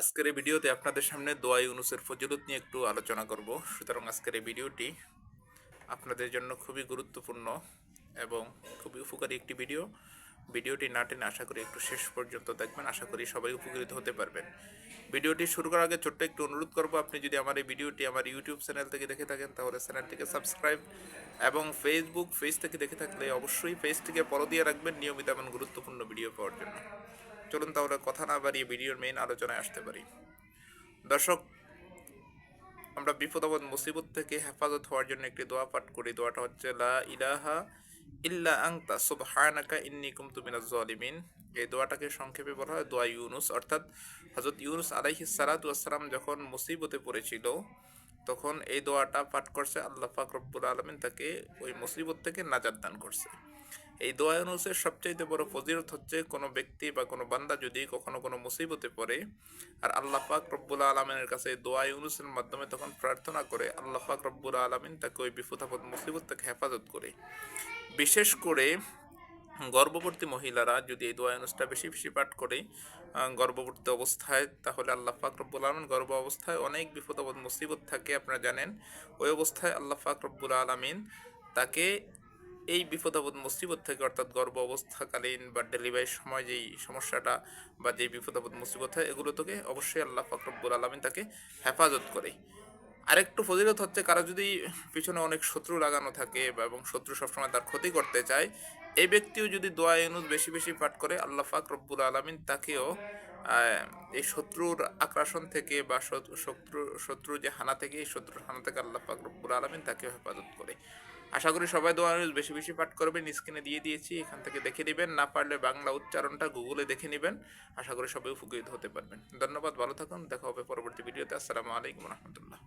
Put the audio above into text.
আজকের এই ভিডিওতে আপনাদের সামনে দোয়া ইউনুসের ফজিলত নিয়ে একটু আলোচনা করব। সুতরাং আজকের এই ভিডিওটি আপনাদের জন্য খুবই গুরুত্বপূর্ণ এবং খুবই উপকারী একটি ভিডিও। ভিডিওটি না টেনে আশা করি একটু শেষ পর্যন্ত দেখবেন। আশা করি সবাই উপকৃত হতে পারবেন। ভিডিওটি শুরু করার আগে ছোট্ট একটু অনুরোধ করব, আপনি যদি আমার এই ভিডিওটি আমার ইউটিউব চ্যানেল থেকে দেখে থাকেন, তাহলে চ্যানেলটিকে সাবস্ক্রাইব এবং ফেসবুক পেজ থেকে দেখে থাকলে অবশ্যই পেজটিকে ফলো দিয়ে রাখবেন নিয়মিত এমন গুরুত্বপূর্ণ ভিডিও পাওয়ার জন্য। চলুন তাহলে কথা না বাড়িয়ে ভিডিওর মেইন আলোচনায় আসতে পারি। দর্শক, আমরা বিপদ আপদ মুসিবত থেকে হেফাজত হওয়ার জন্য একটি দোয়া পাঠ করি। দোয়াটা হচ্ছে, লা ইলাহা ইল্লা আংতা সুবহানাকা ইন্নী কুনতু মিনাজ জালিমিন। এই দোয়াটাকে সংক্ষেপে বলা হয়, দোয়া ইউনুস। অর্থাৎ হযরত ইউনুস আলাইহিস সালাতু যখন মুসিবতে পড়েছিল তখন এই দোয়াটা পাঠ করছে আল্লাহ পাক রব্বুল আলামিন তাকে ওই মুসিবত থেকে নাজাত দান করছে। এই দোয়া ইউনুসের সবচাইতে বড় ফজিলত হচ্ছে কোনো ব্যক্তি বা কোনো বান্দা যদি কখনো কোনো মুসিবতে পড়ে আর আল্লাহ পাক রব্বুল আলমিনের কাছে দোয়া ইউনুসের মাধ্যমে তখন প্রার্থনা করে আল্লাহ পাক রব্বুল আলমিন তাকে ওই বিপদ আপদ মুসিবত থেকে হেফাজত করে। বিশেষ করে গর্ভবতী মহিলারা যদি এই দোয়া ইউনুসটা বেশি বেশি পাঠ করে গর্ভবতী অবস্থায়, তাহলে আল্লাহ পাক রব্বুল আলমিন গর্ভ অবস্থায় অনেক বিপদ মুসিবত থাকে, আপনারা জানেন। ওই অবস্থায় আল্লাহ পাক রব্বুল আলমিন তাকে এই বিপদ আপদ, মুসিবত থেকে, অর্থাৎ গর্ভ অবস্থাকালীন বা ডেলিভারির সময় যেই সমস্যাটা বা যেই বিপদ আপদ, মুসিবত হয়, এগুলো থেকে অবশ্যই আল্লাহ ফাকরবুল আলমিন তাকে হেফাজত করে। আরেকটু ফজিলত হচ্ছে কারও যদি পিছনে অনেক শত্রু লাগানো থাকে এবং শত্রু সবসময় তার ক্ষতি করতে চায়, এই ব্যক্তিও যদি দোয়া ইউনুস বেশি বেশি পাঠ করে, আল্লাহ পাক রব্বুল আলমিন তাকেও এই শত্রুর আক্রাসন থেকে বা শত্রু শত্রু যে হানা থেকে, এই শত্রুর হানা থেকে আল্লাহ পাক রব্বুল আলমিন তাকেও হেফাজত করে। আশা করি সবাই দোয়া ইউনুস বেশি বেশি পাঠ করবেন, স্ক্রিনে দিয়ে দিয়েছি, এখান থেকে দেখে নেবেন, না পারলে বাংলা উচ্চারণটা গুগলে দেখে নেবেন। আশা করি সবাই উপকৃত হতে পারবেন। ধন্যবাদ, ভালো থাকুন, দেখা হবে পরবর্তী ভিডিওতে। আসসালামু আলাইকুম রহমতুল্লাহ।